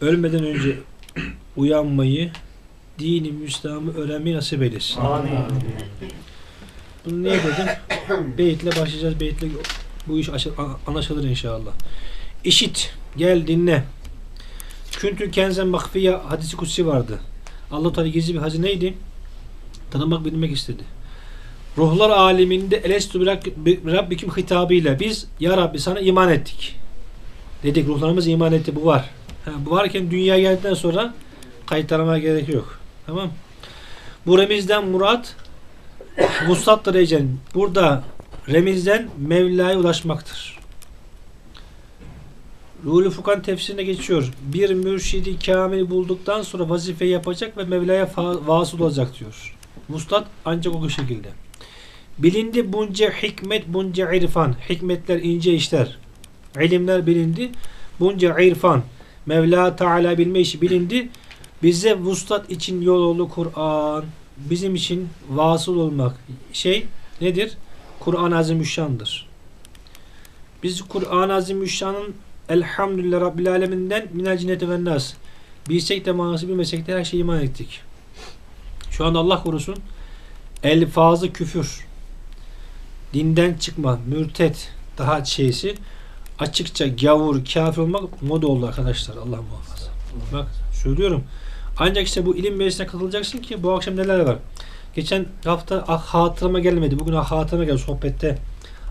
ölmeden önce uyanmayı, dini Müslüman'ı öğrenmeyi nasip eylesin. Amin. Bunu niye dedim? Beyitle başlayacağız. Beyitle bu iş anlaşılır inşallah. İşit. Gel dinle. Küntü kenzen makfiye hadisi kutsi vardı. Allah Teala gizli bir hazineydi. Tanımak bilmek istedi. Ruhlar aleminde elestu Rabbikim hitabıyla biz ya Rabbi sana iman ettik. Dedik ruhlarımız iman etti bu var. Ha, bu varken dünya geldikten sonra kayıt aramaya gerek yok. Tamam. Bu remizden murat Vuslat Recen burada remizden Mevla'ya ulaşmaktır. Ruhul Fukan tefsirine geçiyor. Bir mürşidi kamil bulduktan sonra vazife yapacak ve Mevla'ya vasıl olacak diyor. Vuslat ancak o şekilde. Bilindi bunca hikmet, bunca irfan. Hikmetler, ince işler. İlimler bilindi. Bunca irfan. Mevla Teala bilme işi bilindi. Bize vuslat için yol oldu Kur'an. Bizim için vasıl olmak şey nedir? Kur'an-ı Azimüşşan'dır. Biz Kur'an-ı Azimüşşan'ın Elhamdülillah Rabbil Aleminden minel cinneti ve nas. Bilsek de manası bilmesek de her şeye iman ettik. Şu anda Allah korusun elfazı küfür dinden çıkma, mürtet daha şeysi açıkça gavur, kafir olmak moda oldu arkadaşlar. Allah muhafaza. Bak söylüyorum. Ancak işte bu ilim meclisine katılacaksın ki bu akşam neler var. Geçen hafta ah, hatırıma gelmedi. Bugün ah, hatırıma geldi sohbette.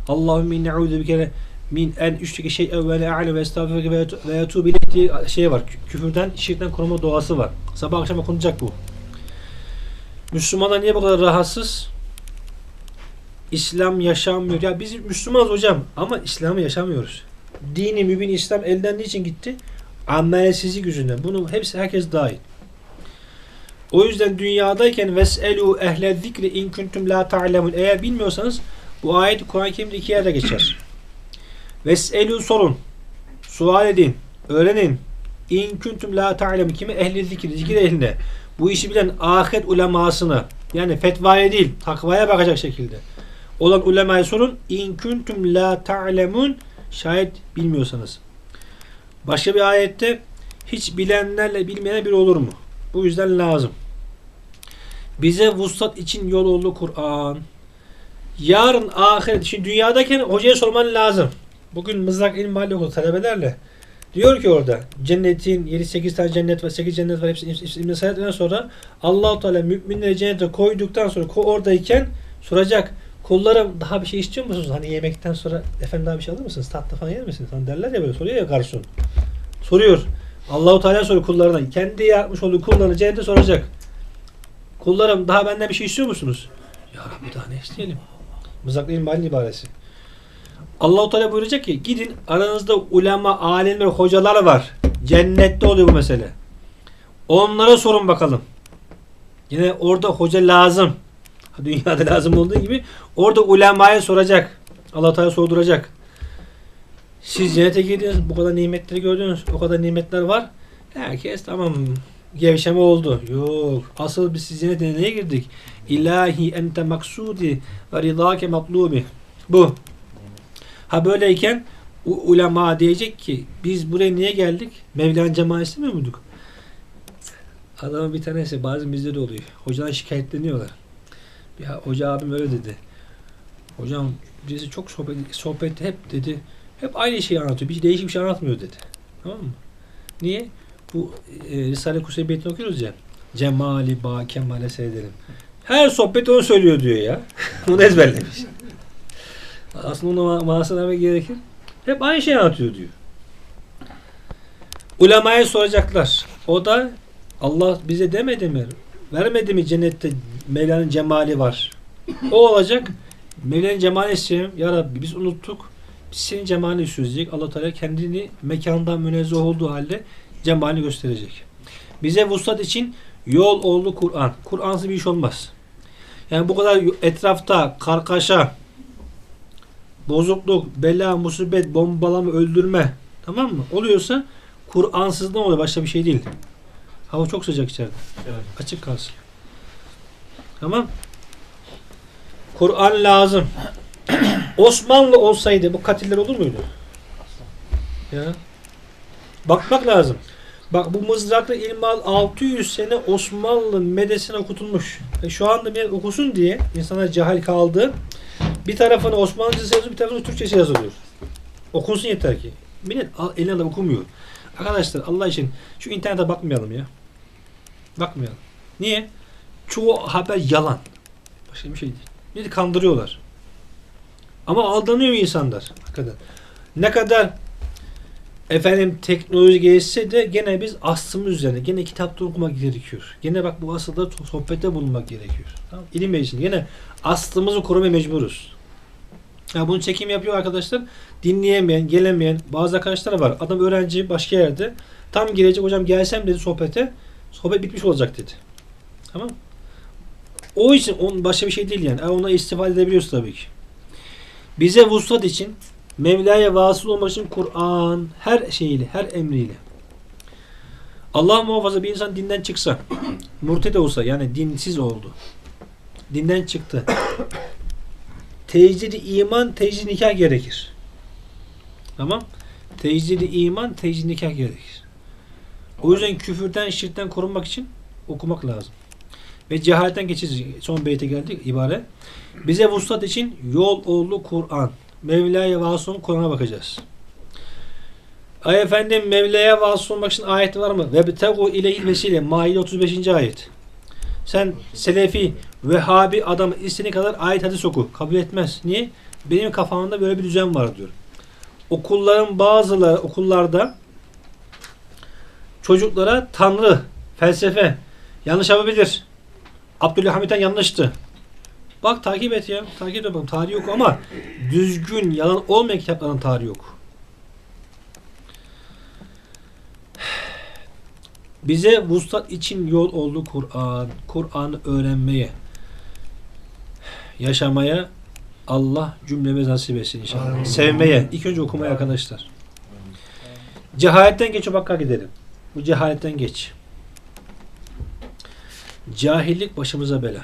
Allahümme inne eûzü bir kere min en üçteki şey evvele a'le ve estağfirüke ve ileyh diye şey var. Kü- Küfürden, şirkten koruma duası var. Sabah akşam okunacak bu. Müslümanlar niye bu kadar rahatsız? İslam yaşanmıyor. Ya biz Müslümanız hocam ama İslam'ı yaşamıyoruz. Dini mübin İslam elden niçin gitti? Amelsizlik yüzünden. Bunu hepsi herkes dahil. O yüzden dünyadayken veselu ehle zikri in kuntum la ta'lemun. Eğer bilmiyorsanız bu ayet Kur'an-ı Kerim'de iki yerde geçer. Veselu sorun. Sual edin. Öğrenin. İn kuntum la ta'lemun. Kime? Ehli zikri. Zikir ehline. Bu işi bilen ahiret ulemasına yani fetvaya değil takvaya bakacak şekilde olan ulemaya sorun. İn kuntum la ta'lemun şayet bilmiyorsanız. Başka bir ayette hiç bilenlerle bilmeyen bir olur mu? Bu yüzden lazım. Bize vuslat için yol oldu Kur'an. Yarın ahiret. Şimdi dünyadayken hocaya sorman lazım. Bugün Mızrak İlmi Mahalle Okulu talebelerle diyor ki orada cennetin 7-8 tane cennet var 8 cennet var hepsini hepsini saydıktan sonra Allahu Teala müminleri cennete koyduktan sonra oradayken soracak kullarım daha bir şey istiyor musunuz? Hani yemekten sonra efendim daha bir şey alır mısınız? Tatlı falan yer misiniz? Hani derler ya böyle soruyor ya garson. Soruyor. Allahu Teala soruyor kullarına. Kendi yapmış olduğu kullarını cennete soracak. Kullarım daha benden bir şey istiyor musunuz? Ya Rabbi daha ne isteyelim? Mızraklı İlmihal ibaresi. Allahu Teala buyuracak ki gidin aranızda ulema, alimler, hocalar var. Cennette oluyor bu mesele. Onlara sorun bakalım. Yine orada hoca lazım. Dünyada lazım olduğu gibi orada ulemaya soracak. Allah Teala sorduracak. Siz cennete girdiniz, bu kadar nimetleri gördünüz, o kadar nimetler var. Herkes tamam gevşeme oldu. Yok. Asıl biz siz cennete neye girdik? İlahi ente maksudi ve ridake matlubi. Bu. Ha böyleyken ulema diyecek ki biz buraya niye geldik? Mevlana cemaat istemiyor muyduk? Adamın bir tanesi bazen bizde de oluyor. Hocadan şikayetleniyorlar. Ya hoca abim öyle dedi. Hocam birisi çok sohbet, sohbette hep dedi. Hep aynı şeyi anlatıyor. Bir değişik bir şey anlatmıyor dedi. Tamam mı? Niye? Bu e, Risale-i Kuseybiyet'ini okuyoruz ya. Cemali ba kemale seyredelim. Her sohbet onu söylüyor diyor ya. onu ezberlemiş. Aslında ona ma- manasını vermek gerekir. Hep aynı şeyi anlatıyor diyor. Ulemaya soracaklar. O da Allah bize demedi mi? Vermedi mi cennette Mevla'nın cemali var? O olacak. Mevla'nın cemalini istiyorum. Ya Rabbi biz unuttuk. Biz senin cemalini istiyoruz. Allah Teala kendini mekandan münezzeh olduğu halde cemalini gösterecek. Bize vuslat için yol oldu Kur'an. Kur'ansız bir iş olmaz. Yani bu kadar etrafta kargaşa, bozukluk, bela, musibet, bombalama, öldürme tamam mı? Oluyorsa Kur'ansızdan oluyor. Başka bir şey değil. Hava çok sıcak içeride. Evet. Açık kalsın. Tamam. Kur'an lazım. Osmanlı olsaydı bu katiller olur muydu? Ya. Bakmak lazım. Bak bu mızraklı ilmal 600 sene Osmanlı medresine okutulmuş. Ve şu anda bir okusun diye insanlar cahil kaldı. Bir tarafına Osmanlıcası yazılıyor, bir tarafına Türkçesi yazılıyor. Okunsun yeter ki. Millet eline alıp okumuyor. Arkadaşlar Allah için şu internete bakmayalım ya. Bakmayalım. Niye? Çoğu haber yalan. Başka bir şey değil. Beni kandırıyorlar. Ama aldanıyor insanlar. Hakikaten. Ne kadar efendim teknoloji gelişse de gene biz aslımız üzerine gene kitapta okumak gerekiyor. Gene bak bu asılda so- sohbette bulunmak gerekiyor. Tamam? İlim meclisi. Gene aslımızı korumaya mecburuz. Ya bunu çekim yapıyor arkadaşlar. Dinleyemeyen, gelemeyen bazı arkadaşlar var. Adam öğrenci başka yerde. Tam gelecek hocam gelsem dedi sohbete. Sohbet bitmiş olacak dedi. Tamam O için on başka bir şey değil yani. Ona istifade edebiliyoruz tabii ki. Bize vuslat için Mevla'ya vasıl olmak için Kur'an her şeyiyle, her emriyle. Allah muhafaza bir insan dinden çıksa, murted olsa yani dinsiz oldu. Dinden çıktı. Tecdidi iman, tecdidi nikah gerekir. Tamam? Tecdidi iman, tecdidi nikah gerekir. O yüzden küfürden, şirkten korunmak için okumak lazım. Ve cehaletten geçeceğiz. Son beyte geldik ibare. Bize vuslat için yol oldu Kur'an. Mevla'ya vasıl Kur'an'a bakacağız. Ay efendim Mevla'ya vasıl olmak için ayet var mı? Ve betegu ileyhil vesile. Maide 35. ayet. Sen Selefi, Vehhabi adam istediğin kadar ayet hadis oku. Kabul etmez. Niye? Benim kafamda böyle bir düzen var diyor. Okulların bazıları okullarda çocuklara tanrı, felsefe yanlış yapabilir. Abdülhamid'den yanlıştı. Bak takip et ya. Takip et bakalım. Tarih yok ama düzgün, yalan olmayan kitapların tarihi yok. Bize vuslat için yol oldu Kur'an. Kur'an'ı öğrenmeye, yaşamaya Allah cümlemiz nasip etsin inşallah. Amin. Sevmeye. İlk önce okumaya arkadaşlar. Cehaletten geç o bakka gidelim. Bu cehaletten geç. Cahillik başımıza bela.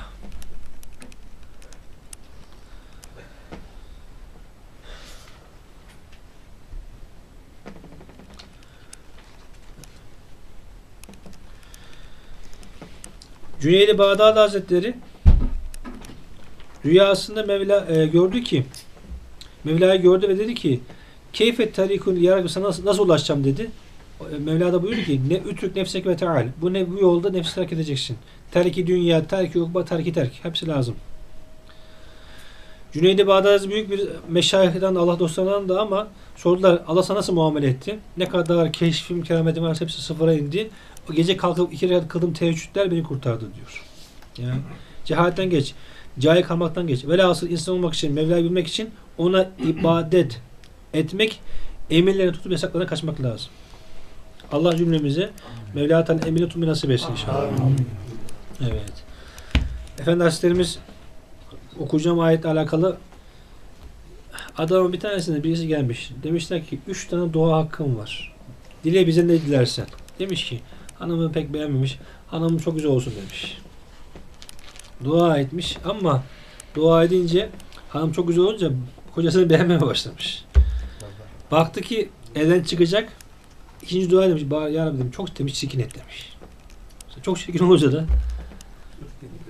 Cüneydi Hazretleri rüyasında Mevla e, gördü ki Mevla'yı gördü ve dedi ki Keyfet tarikun ya sana nasıl, nasıl ulaşacağım dedi. Mevla da buyurdu ki ne ütrük nefsek ve teal. Bu ne bu yolda nefsi terk edeceksin. Terki dünya, terki ukba, terki terk. Hepsi lazım. Cüneydi Bağdadi büyük bir meşayihden Allah dostlarından da ama sordular Allah sana nasıl muamele etti? Ne kadar keşfim, kerametim varsa hepsi sıfıra indi. O gece kalkıp iki rekat kıldım teheccüdler beni kurtardı diyor. Yani cehaletten geç. Cahil kalmaktan geç. Velhasıl insan olmak için, Mevla'yı bilmek için ona ibadet etmek, emirlerini tutup yasaklarına kaçmak lazım. Allah cümlemize Mevla Teala emrini tutmayı nasip etsin inşallah. Evet. Efendi Hazretlerimiz okuyacağım ayetle alakalı adamın bir tanesinde birisi gelmiş. Demişler ki üç tane dua hakkım var. Dile bize ne dilersen. Demiş ki hanımı pek beğenmemiş. Hanımım çok güzel olsun demiş. Dua etmiş ama dua edince hanım çok güzel olunca kocasını beğenmeye başlamış. Baktı ki evden çıkacak. İkinci dua demiş. "Ba- Ya Rabbi demiş, çok demiş çirkin et demiş. Çok çirkin olunca da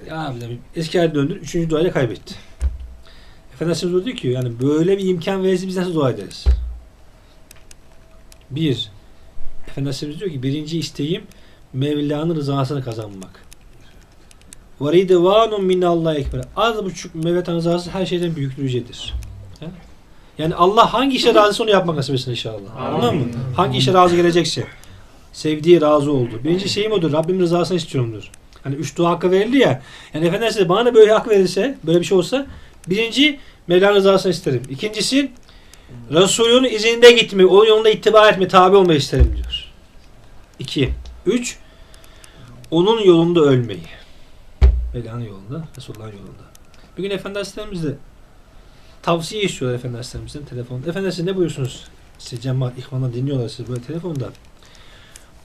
ya Rabbi demiş, eski haline döndür. Üçüncü duayla kaybetti. Efendimiz diyor ki yani böyle bir imkan verirse biz nasıl dua ederiz? Bir, Efendimiz diyor ki birinci isteğim Mevla'nın rızasını kazanmak. Ve ridvanun minallahi ekber. Az buçuk Mevla'nın rızası her şeyden büyüktür yücedir. Yani Allah hangi işe razıysa onu yapmak nasip etsin inşallah. Anladın mı? Hangi işe razı gelecekse. Sevdiği razı oldu. Birinci şeyim odur. Rabbim rızasını istiyorumdur. Hani üç dua hakkı verildi ya. Yani Efendimiz de bana da böyle hak verirse, böyle bir şey olsa birinci Mevla'nın rızasını isterim. İkincisi Resulünün izinde gitmeyi, onun yolunda ittiba etmeyi, tabi olmayı isterim diyor. İki. Üç. Onun yolunda ölmeyi. Mevla'nın yolunda, Resulullah'ın yolunda. Bir gün Efendi Hazretlerimiz de tavsiye istiyorlar Efendi Hazretlerimizden telefonda. Efendi Hazretleri ne buyursunuz? Size cemaat, ihvanlar dinliyorlar sizi böyle telefonda.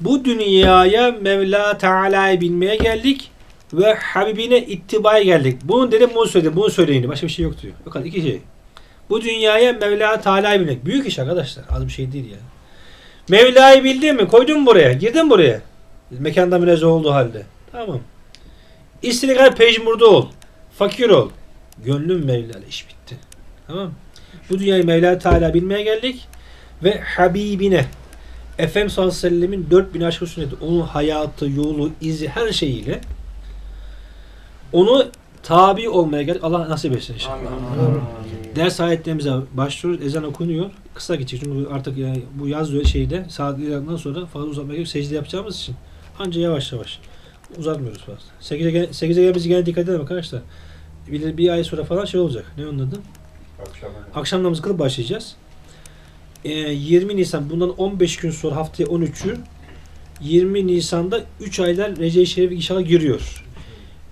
Bu dünyaya Mevla Teala'yı bilmeye geldik ve Habibine ittibaya geldik. Bunu dedim bunu söyledim. Bunu söyleyin. Başka bir şey yok diyor. Bakın iki şey. Bu dünyaya Mevla Teala'yı bilmek. Büyük iş arkadaşlar. Az bir şey değil ya. Mevla'yı bildin mi? Koydun buraya? Girdin buraya? Mekanda münezzeh olduğu halde. Tamam. İstediğin kadar pejmurda ol. Fakir ol. Gönlüm Mevla'yla iş bitti. Tamam Bu dünyayı Mevla Teala bilmeye geldik. Ve Habibine Efendimiz sallallahu aleyhi ve sellemin 4000 aşkı sünneti. Onun hayatı, yolu, izi her şeyiyle onu tabi olmaya geldik. Allah nasip etsin inşallah. Amin. Ders ayetlerimize başlıyoruz. Ezan okunuyor. Kısa geçecek çünkü artık yani bu yaz şeyde saat ilerlediğinden sonra fazla uzatmaya gerek yok. secde yapacağımız için anca yavaş yavaş uzatmıyoruz fazla. 8'e gel 8'e gelmesi gene dikkat edelim arkadaşlar. Bir, bir ay sonra falan şey olacak. Ne onun adı? Akşam. Akşam namazı kılıp başlayacağız. Ee, 20 Nisan bundan 15 gün sonra haftaya 13'ü 20 Nisan'da 3 aylar Recep-i Şerif inşallah giriyor.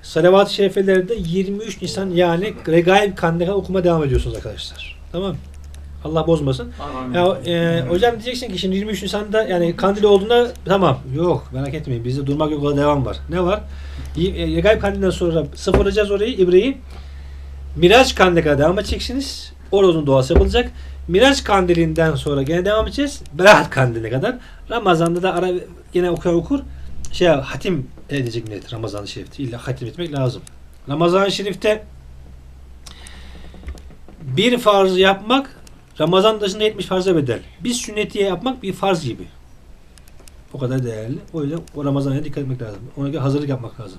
Salavat-ı Şerifelerde 23 Nisan yani Regaib Kandil'e okuma devam ediyorsunuz arkadaşlar. Tamam mı? Allah bozmasın. Amin. Ya, e, hocam diyeceksin ki şimdi 23 Nisan'da yani kandil olduğunda tamam. Yok merak etmeyin. Bizde durmak yok. devam var. Ne var? E, Regaib Kandil'den sonra sıfırlayacağız orayı. İbreyi. Miraç Kandil'e devam edeceksiniz. Orada duası yapılacak. Miraç Kandili'nden sonra gene devam edeceğiz. Berat Kandili'ne kadar. Ramazan'da da ara gene okuyan okur. Şey hatim edecek millet Ramazan-ı Şerif'te. İlla hatim etmek lazım. Ramazan-ı Şerif'te bir farzı yapmak Ramazan dışında 70 farza bedel. Biz sünnetiye yapmak bir farz gibi. O kadar değerli. O yüzden o Ramazan'a dikkat etmek lazım. Ona göre hazırlık yapmak lazım.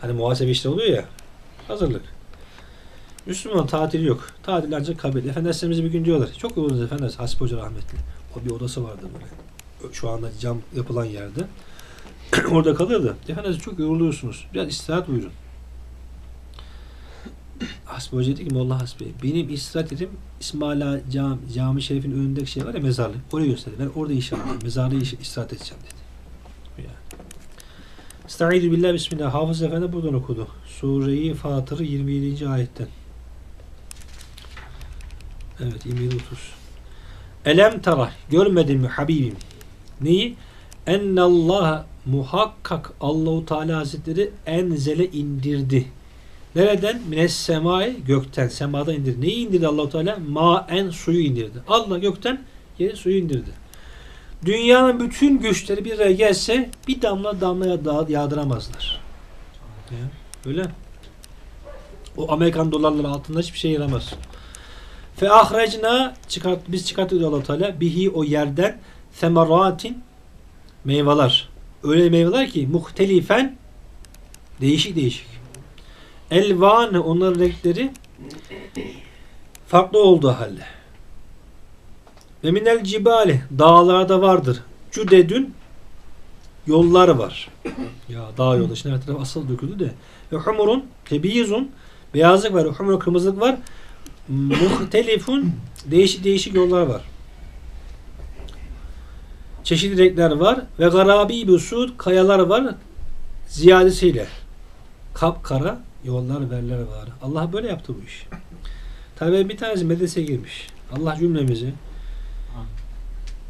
Hani muhasebe işte oluyor ya. Hazırlık. Müslüman tatili yok. Tatil ancak kabul. Efendimiz bir gün diyorlar. Çok yoruldunuz Efendimiz. Hasip Hoca rahmetli. O bir odası vardı böyle. Şu anda cam yapılan yerde. Orada kalırdı. Efendimiz çok yoruluyorsunuz. Biraz istirahat buyurun. Hasbi Hoca dedi ki Molla Hasbi benim istirahat edim İsmaila cam, cami şerifin önündeki şey var ya mezarlık. Orayı gösterdi. Ben orada inşallah mezarda iş- istirahat edeceğim dedi. Estaizu billah bismillah. Hafız Efendi buradan okudu. Sureyi Fatır'ı 27. ayetten. Evet 27 30. Elem tara görmedin mi Habibim? Neyi? Ennallah muhakkak Allahu Teala Hazretleri enzele indirdi. Nereden? Mines semai gökten, semada indirdi. Neyi indirdi Allahu Teala? Maen suyu indirdi. Allah gökten yere suyu indirdi. Dünyanın bütün güçleri bir araya gelse bir damla damlaya da yağdıramazlar. Ya, öyle. O Amerikan dolarları altında hiçbir şey yaramaz. Fe ahrecna çıkart biz çıkarttık diyor Allah Teala bihi o yerden semeratin meyveler. Öyle meyveler ki muhtelifen değişik değişik. Elvanı onların renkleri farklı olduğu halde. Ve minel cibali dağlarda vardır. Cüdedün yollar var. ya dağ yolu şimdi her taraf asıl döküldü de. Ve humurun tebiyizun beyazlık var. Humurun kırmızılık var. Muhtelifun değişik değişik yollar var. Çeşitli renkler var ve garabi busud kayalar var ziyadesiyle. Kapkara yollar verler var. Allah böyle yaptı bu iş. Tabii bir tanesi medreseye girmiş. Allah cümlemizi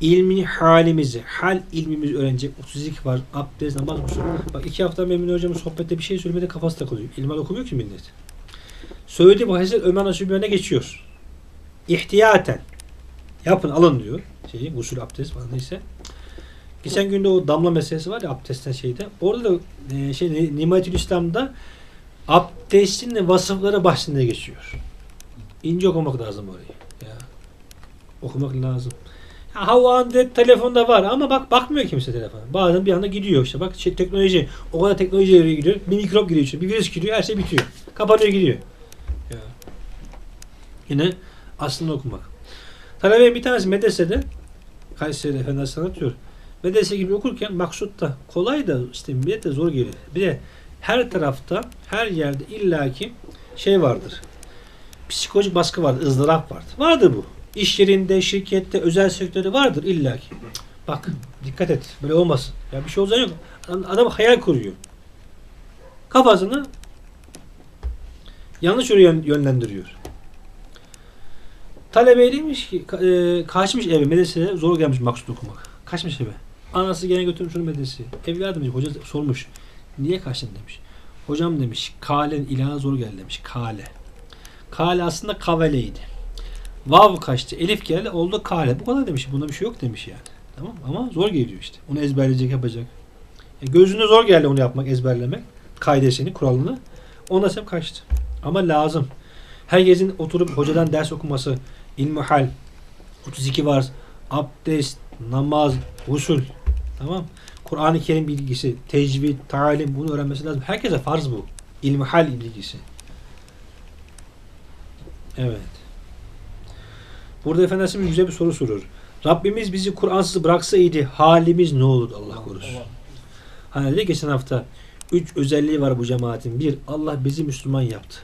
ilmini halimizi, hal ilmimizi öğrenecek. 32 var. Abdest, namaz, usul. Bak iki hafta Memnun hocamız sohbette bir şey söylemede kafası takılıyor. İlmal okumuyor ki millet. Söylediği bu hadisler Ömer Nasuhi önüne geçiyor. İhtiyaten. Yapın alın diyor. Şeyi, usul abdest falan neyse. Geçen günde o damla meselesi var ya abdestten şeyde. Orada da e, şey Nimetül İslam'da abdestin vasıfları bahsinde geçiyor. İnce okumak lazım orayı. Ya. Okumak lazım. Ha, hava anda telefonda var ama bak bakmıyor kimse telefona. Bazen bir anda gidiyor işte. Bak şey, teknoloji o kadar teknoloji ileriye gidiyor. Bir mikrop giriyor içine. Bir virüs giriyor. Her şey bitiyor. Kapanıyor gidiyor. Ya. Yine aslında okumak. Talebenin bir tanesi medresede Kayseri'de Efendimiz anlatıyor. Medrese gibi okurken maksut da kolay da işte millet de zor geliyor. Bir de her tarafta her yerde illaki şey vardır. Psikolojik baskı vardır, ızdırap vardır. Vardır bu. İş yerinde, şirkette, özel sektörde vardır illaki. Bak dikkat et. Böyle olmasın. Ya bir şey olacak yok. Adam hayal kuruyor. Kafasını yanlış yöne yön- yönlendiriyor. Talebe demiş ki e, kaçmış eve medreseye zor gelmiş maksut okumak. Kaçmış eve. Anası gene götürmüş onu medreseye. Evladım demiş, hoca sormuş. Niye kaçtın demiş. Hocam demiş kalen ilaha zor geldi demiş. Kale. Kale aslında kaveleydi. Vav kaçtı. Elif geldi oldu kale. Bu kadar demiş. Bunda bir şey yok demiş yani. Tamam ama zor geliyor işte. Onu ezberleyecek, yapacak. E, gözüne zor geldi onu yapmak, ezberlemek. Kaidesini, kuralını. Ondan hep kaçtı. Ama lazım. Herkesin oturup hocadan ders okuması, ilmuhal, 32 var, abdest, namaz, usul. Tamam. Kur'an-ı Kerim bilgisi, tecvid, talim bunu öğrenmesi lazım. Herkese farz bu. İlmuhal bilgisi. Evet. Burada Efendimiz güzel bir soru soruyor. Rabbimiz bizi Kur'ansız bıraksaydı halimiz ne olurdu Allah korusun. Hani dedi geçen hafta üç özelliği var bu cemaatin. Bir, Allah bizi Müslüman yaptı.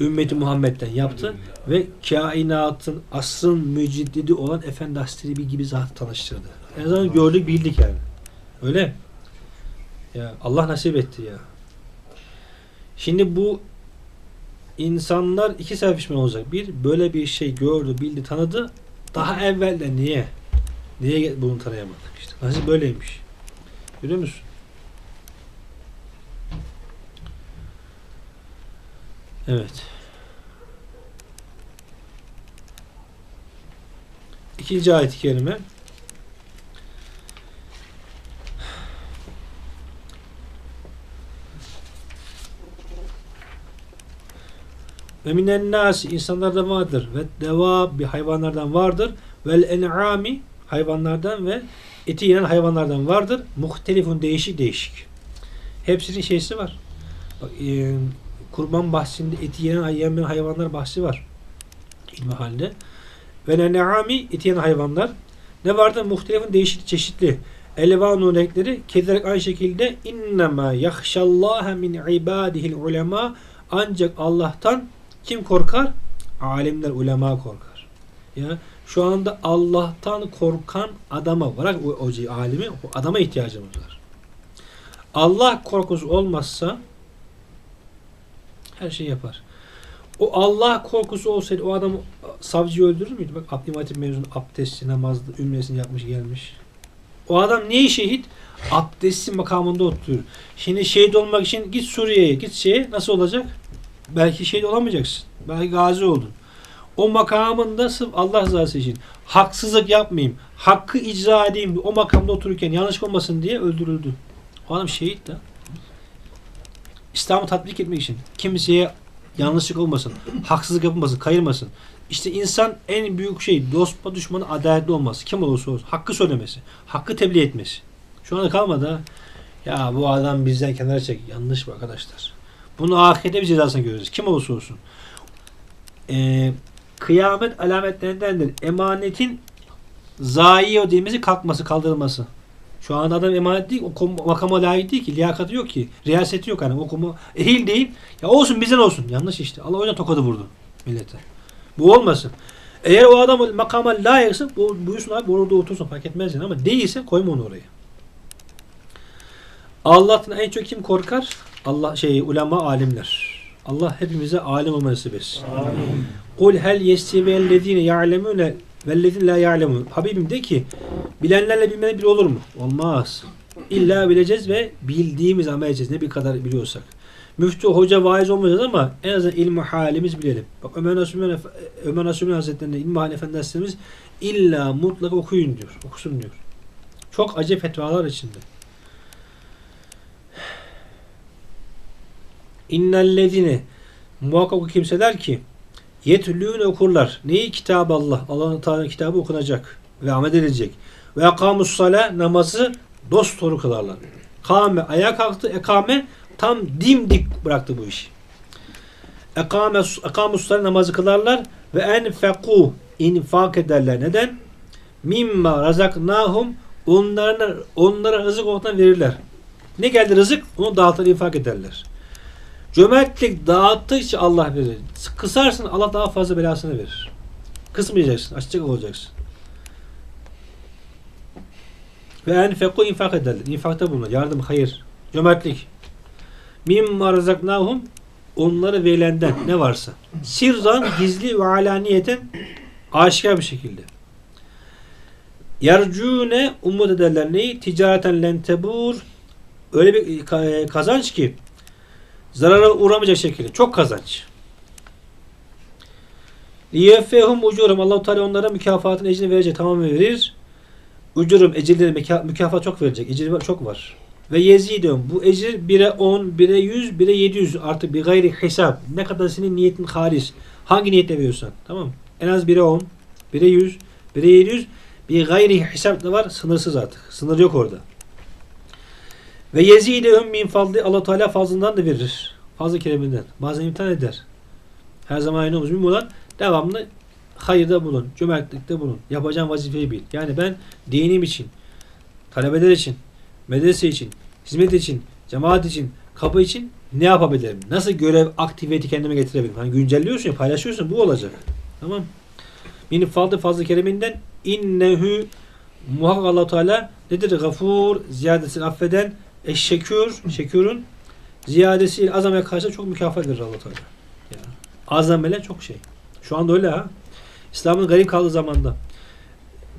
Ümmeti Muhammed'den yaptı ve kainatın asrın müciddidi olan Efendi Hazretleri gibi zat tanıştırdı. En azından gördük bildik yani. Öyle. Ya Allah nasip etti ya. Şimdi bu insanlar iki sefer pişman olacak. Bir, böyle bir şey gördü, bildi, tanıdı. Daha evvelden niye? Niye bunu tanıyamadık? İşte nasıl böyleymiş. Görüyor musun? Evet. İkinci ayet-i kerime. Ve minen nasi insanlarda vardır ve deva bir hayvanlardan vardır vel en'ami hayvanlardan ve eti yenen hayvanlardan vardır. Muhtelifun değişik değişik. Hepsinin şeysi var. Bak, e, kurban bahsinde eti yenen yemeyen hayvanlar bahsi var. İlmi halinde. Ve ne'ami eti yenen hayvanlar. Ne vardı? Muhtelifun değişik çeşitli. Elvanun renkleri kezerek aynı şekilde innema yahşallaha min ibadihil ulema ancak Allah'tan kim korkar? Alimler, ulema korkar. Ya şu anda Allah'tan korkan adama bırak o, o alimi, o adama ihtiyacımız var. Allah korkusu olmazsa her şey yapar. O Allah korkusu olsaydı o adam savcıyı öldürür müydü? Bak Abdülhamid Hatip mezunu abdestli, namazlı, ümresini yapmış gelmiş. O adam neyi şehit? Abdesti makamında oturuyor. Şimdi şehit olmak için git Suriye'ye, git şeye nasıl olacak? Belki şehit olamayacaksın. Belki gazi oldun. O makamında sırf Allah rızası için haksızlık yapmayayım, hakkı icra edeyim, o makamda otururken yanlış olmasın diye öldürüldü. O adam şehit de. İslam'ı tatbik etmek için kimseye yanlışlık olmasın, haksızlık yapılmasın, kayırmasın. İşte insan en büyük şey dostla düşmanı adaletli olması. Kim olursa olsun. Hakkı söylemesi. Hakkı tebliğ etmesi. Şu anda kalmadı. Ya bu adam bizden kenara çek. Yanlış bu arkadaşlar. Bunu ahirette bir cezasını göreceğiz. Kim olursa olsun. Ee, kıyamet alametlerindendir. Emanetin zayi ödemesi kalkması, kaldırılması. Şu an adam emanet değil, o makama layık değil ki, liyakatı yok ki, riyaseti yok hani, o komu ehil değil. Ya olsun bizden olsun. Yanlış işte. Allah o yüzden tokadı vurdu millete. Bu olmasın. Eğer o adam makama layıksa bu, buyursun abi orada otursun fark etmez yani ama değilse koyma onu oraya. Allah'tan en çok kim korkar? Allah şey ulema alimler. Allah hepimize alim olmayı nasip etsin. Kul hel yestevellezine ya'lemune vellezine la ya'lemun. Habibim de ki bilenlerle bilmeyen bir olur mu? Olmaz. İlla bileceğiz ve bildiğimiz amel edeceğiz. Ne bir kadar biliyorsak. Müftü, hoca, vaiz olmayacağız ama en azından ilmi halimiz bilelim. Bak Ömer Nasuhi Ömer Nasuhi Hazretleri'nde İlmi Hal Efendimiz illa mutlaka okuyun diyor. Okusun diyor. Çok acı fetvalar içinde. İnnellezine muhakkak o kimseler ki yetlûne okurlar. Neyi? Kitab Allah. Allah'ın Teala kitabı okunacak ve amel edilecek. Ve akamus sale namazı dost doğru kılarlar. Kame ayağa kalktı. Ekame tam dimdik bıraktı bu işi. Ekame akamus sale namazı kılarlar ve enfeku infak ederler. Neden? Mimma razaknahum onlara onlara rızık olarak verirler. Ne geldi rızık? Onu dağıtır infak ederler. Cömertlik dağıttıkça Allah verir. Kısarsın Allah daha fazla belasını verir. Kısmayacaksın. Açacak olacaksın. Ve enfeku infak ederler. İnfakta bulunur. Yardım, hayır. Cömertlik. Mimma razaknahum onlara verilenden ne varsa. Sirran, gizli ve alaniyeten aşikar bir şekilde. Yarcune umut ederler neyi? Ticareten lentebur öyle bir kazanç ki zarara uğramayacak şekilde. Çok kazanç. Liyeffehum ucurum. Allah-u Teala onlara mükafatın ecrini verecek. Tamam verir. Ucurum ecirleri müka- mükafat çok verecek. Ecir çok var. Ve yezidum bu ecir 1'e 10, 1'e 100, 1'e 700 artık bir gayri hesap. Ne kadar senin niyetin halis. Hangi niyetle veriyorsan. Tamam? En az 1'e 10, 1'e 100, 1'e 700 bir gayri hesap da var. Sınırsız artık. Sınır yok orada. Ve yezidum min fadli Allah Teala fazlından da verir. Fazla kereminden. Bazen imtihan eder. Her zaman aynı olmuş. Mühim olan devamlı hayırda bulun. Cömertlikte bulun. Yapacağın vazifeyi bil. Yani ben dinim için, talebeler için, medrese için, hizmet için, cemaat için, kapı için ne yapabilirim? Nasıl görev, aktivite kendime getirebilirim? Hani güncelliyorsun ya, paylaşıyorsun. Bu olacak. Tamam. Min fazla fazla kereminden innehu muhakkak allah Teala nedir? Gafur, ziyadesini affeden, eşşekür, şekürün ziyadesiyle azamaya karşı çok mükafat verir allah Teala. Ya. Azamele çok şey. Şu anda öyle ha. İslam'ın garip kaldığı zamanda.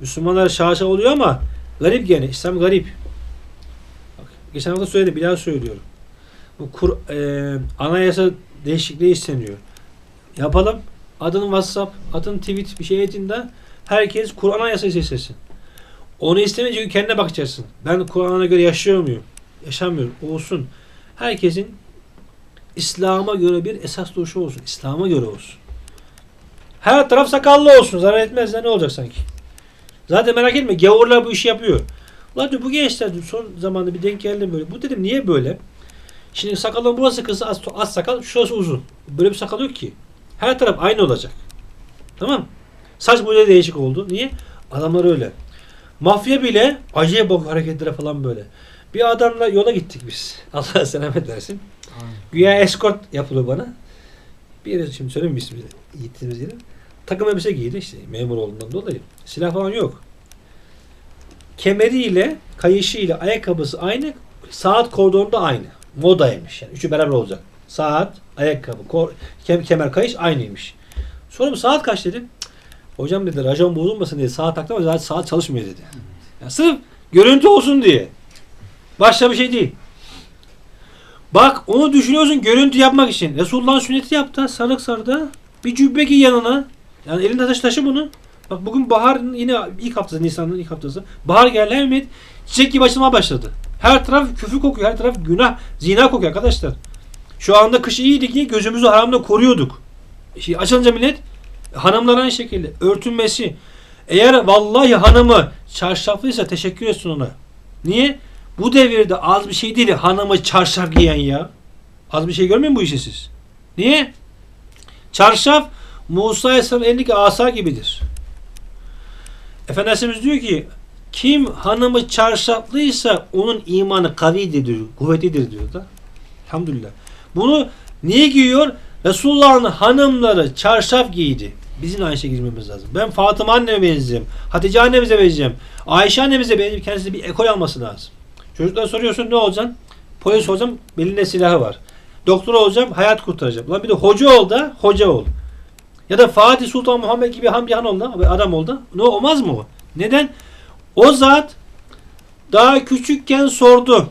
Müslümanlar şaşa oluyor ama garip gene. İslam garip. Bak, geçen hafta söyledim. Bir daha söylüyorum. Bu kur, e, anayasa değişikliği isteniyor. Yapalım. Adın WhatsApp, adın tweet bir şey etinde herkes Kur'an anayasası istesin. Onu istemeyince kendine bakacaksın. Ben Kur'an'a göre yaşıyor muyum? Yaşamıyorum. Olsun. Herkesin İslam'a göre bir esas duruşu olsun. İslam'a göre olsun. Her taraf sakallı olsun. Zarar etmez de ne olacak sanki? Zaten merak etme. Gavurlar bu işi yapıyor. Ulan diyor, bu gençler diyor, son zamanda bir denk geldim böyle. Bu dedim niye böyle? Şimdi sakalın burası kısa az, az sakal şurası uzun. Böyle bir sakal yok ki. Her taraf aynı olacak. Tamam Saç böyle değişik oldu. Niye? Adamlar öyle. Mafya bile acayip bak hareketlere falan böyle. Bir adamla yola gittik biz. Allah selamet versin. Güya escort yapılıyor bana. Bir yere şimdi söyleyeyim mi ismini? Gittiğimiz yere. Takım elbise giydi işte memur olduğundan dolayı. Silah falan yok. Kemeriyle, kayışıyla, ayakkabısı aynı. Saat kordonu da aynı. Modaymış yani. Üçü beraber olacak. Saat, ayakkabı, kor, kem, kemer, kayış aynıymış. Sonra saat kaç dedim. "Cık, Hocam dedi racon bozulmasın diye saat taktım ama zaten saat çalışmıyor dedi. Yani sırf görüntü olsun diye. Başka bir şey değil. Bak onu düşünüyorsun görüntü yapmak için. Resulullah'ın sünneti yaptı. Sarık sardı. Bir cübbe giy yanına. Yani elinde taşı taşı bunu. Bak bugün baharın yine ilk haftası Nisan'ın ilk haftası. Bahar geldi Mehmet çiçek gibi açılmaya başladı. Her taraf küfür kokuyor. Her taraf günah, zina kokuyor arkadaşlar. Şu anda kış iyiydi ki gözümüzü haramda koruyorduk. Şimdi açılınca millet hanımlar aynı şekilde örtünmesi. Eğer vallahi hanımı çarşaflıysa teşekkür etsin ona. Niye? Bu devirde az bir şey değil hanımı çarşaf giyen ya. Az bir şey görmüyor musun bu işi siz? Niye? Çarşaf Musa Aleyhisselam'ın elindeki asa gibidir. Efendimiz diyor ki kim hanımı çarşaflıysa onun imanı kavidir diyor. Kuvvetlidir diyor da. Elhamdülillah. Bunu niye giyiyor? Resulullah'ın hanımları çarşaf giydi. Bizim aynı şey girmemiz lazım. Ben Fatıma anneme benziyorum. Hatice annemize benziyorum. Ayşe annemize benziyorum. Kendisi bir ekol alması lazım. Çocuklar soruyorsun ne olacaksın? Polis olacağım. Belinde silahı var. Doktor olacağım. Hayat kurtaracağım. Ulan bir de hoca ol da hoca ol. Ya da Fatih Sultan Muhammed gibi ham bir han ol da adam ol da. Ne olmaz mı o? Neden? O zat daha küçükken sordu.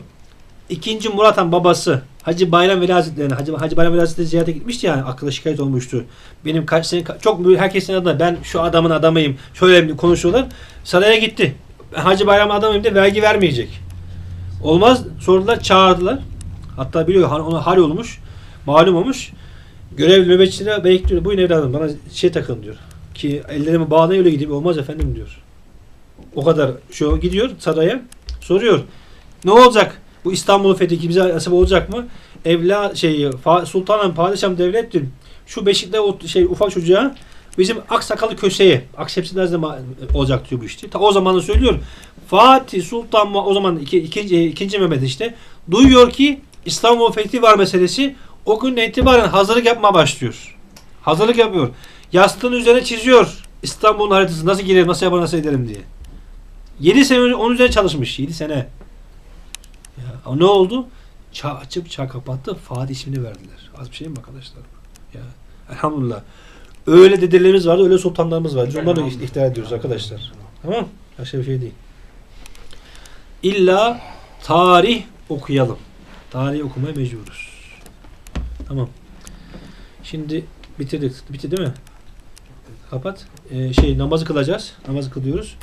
İkinci Murat Han babası Hacı Bayram Veli Hazretleri'ne Hacı, Hacı Bayram Veli Hazretleri ziyarete gitmişti yani akıllı şikayet olmuştu. Benim kaç sene çok herkesin adına ben şu adamın adamıyım şöyle konuşuyorlar. Saraya gitti. Hacı Bayram adamıyım de vergi vermeyecek. Olmaz sordular çağırdılar. Hatta biliyor ona hal olmuş. Malum olmuş. Görev nöbetçilere bekliyor. Buyurun evladım bana şey takın diyor. Ki ellerimi bağlayın öyle gideyim. Olmaz efendim diyor. O kadar şu gidiyor saraya soruyor. Ne olacak? Bu İstanbul'un fethi bize nasip olacak mı? Evla şey sultanım padişahım devlettir. Şu Beşik'te o şey ufak çocuğa bizim aksakalı köşeye aksepsi nerede ma- olacak diyor bu işte. Ta o zamanı söylüyor. Fatih Sultan o zaman iki, ikinci, ikinci Mehmet işte duyuyor ki İstanbul fethi var meselesi o günden itibaren hazırlık yapmaya başlıyor. Hazırlık yapıyor. Yastığın üzerine çiziyor İstanbul'un haritası nasıl girelim, nasıl yapalım, nasıl edelim diye. 7 sene önce onun üzerine çalışmış. 7 sene. Ya, ne oldu? Çağ açıp çağ kapattı. Fatih ismini verdiler. Az bir şey mi arkadaşlar? Ya, elhamdülillah. Öyle dedelerimiz vardı, öyle sultanlarımız vardı. Onları ihtiyar ediyoruz arkadaşlar. Tamam Başka bir şey değil. İlla tarih okuyalım. Tarih okumaya mecburuz. Tamam. Şimdi bitirdik. Bitti değil mi? Kapat. Ee, şey namazı kılacağız. Namazı kılıyoruz.